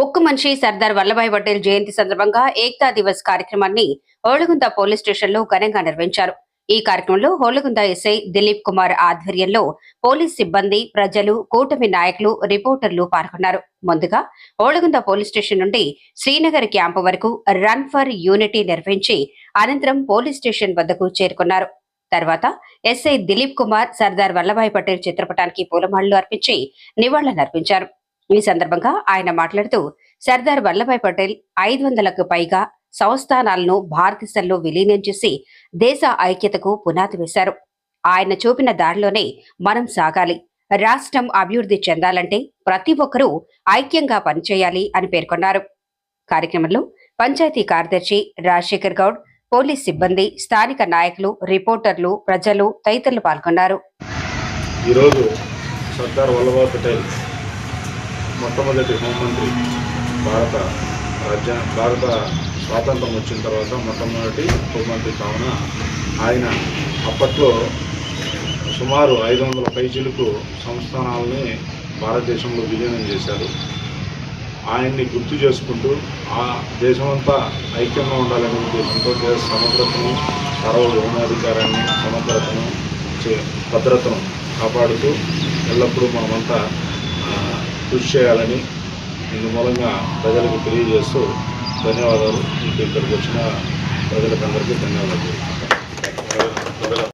ఒక్క మనిషి సర్దార్ వల్లభాయ్ పటేల్ జయంతి సందర్భంగా ఏక్తా దివస్ కార్యక్రమాన్ని ఓలగుంద పోలీస్ స్టేషన్లో ఘనంగా నిర్వహించారు. ఈ కార్యక్రమంలో హోళగుంద ఎస్ఐ దిలీప్ కుమార్ ఆధ్వర్యంలో పోలీస్ సిబ్బంది ప్రజలు కూటమి నాయకులు రిపోర్టర్లు పాల్గొన్నారు. ముందుగా ఓలగుంద పోలీస్ స్టేషన్ నుండి శ్రీనగర్ క్యాంపు వరకు రన్ ఫర్ యూనిటీ నిర్వహించి అనంతరం పోలీస్ స్టేషన్ వద్దకు చేరుకున్నారు. తర్వాత ఎస్ఐ దిలీప్ కుమార్ సర్దార్ వల్లభాయ్ పటేల్ చిత్రపటానికి పూలమాలలు అర్పించి నివాళులర్పించారు. ఈ సందర్భంగా ఆయన మాట్లాడుతూ సర్దార్ వల్లభాయ్ పటేల్ ఐదు వందలకు పైగా సంస్థానాలను భారతదేశంలో విలీనం చేసి దేశ ఐక్యతకు పునాది వేశారు. ఆయన చూపిన దారిలోనే మనం సాగాలి. రాష్ట్రం అభివృద్ధి చెందాలంటే ప్రతి ఒక్కరూ ఐక్యంగా పనిచేయాలి అని పేర్కొన్నారు. కార్యక్రమంలో పంచాయతీ కార్యదర్శి రాజశేఖర్ గౌడ్ పోలీస్ సిబ్బంది స్థానిక నాయకులు రిపోర్టర్లు ప్రజలు తదితరులు పాల్గొన్నారు. ఈరోజు సర్దార్ వల్లభాయ్ పటేల్ మొట్టమొదటి హోంమంత్రి భారత రాజ్యా భారత స్వాతంత్రం వచ్చిన తర్వాత మొట్టమొదటి హోంమంత్రి కావున ఆయన అప్పట్లో సుమారు ఐదు వందల పైచిలకు సంస్థానాలని భారతదేశంలో విలీనం చేశారు. ఆయన్ని గుర్తు చేసుకుంటూ ఆ దేశమంతా ఐక్యంగా ఉండాలనే ఉద్దేశంతో దేశ సమగ్రతను సార్వభౌమాధికారాన్ని సమగ్రతను చే- భద్రతను కాపాడుతూ ఎల్లప్పుడూ మనమంతా కృషి చేయాలని ఇందు మూలంగా ప్రజలకు తెలియజేస్తూ ధన్యవాదాలు. మీకు ఇక్కడికి వచ్చిన ప్రజలకందరికీ ధన్యవాదాలు.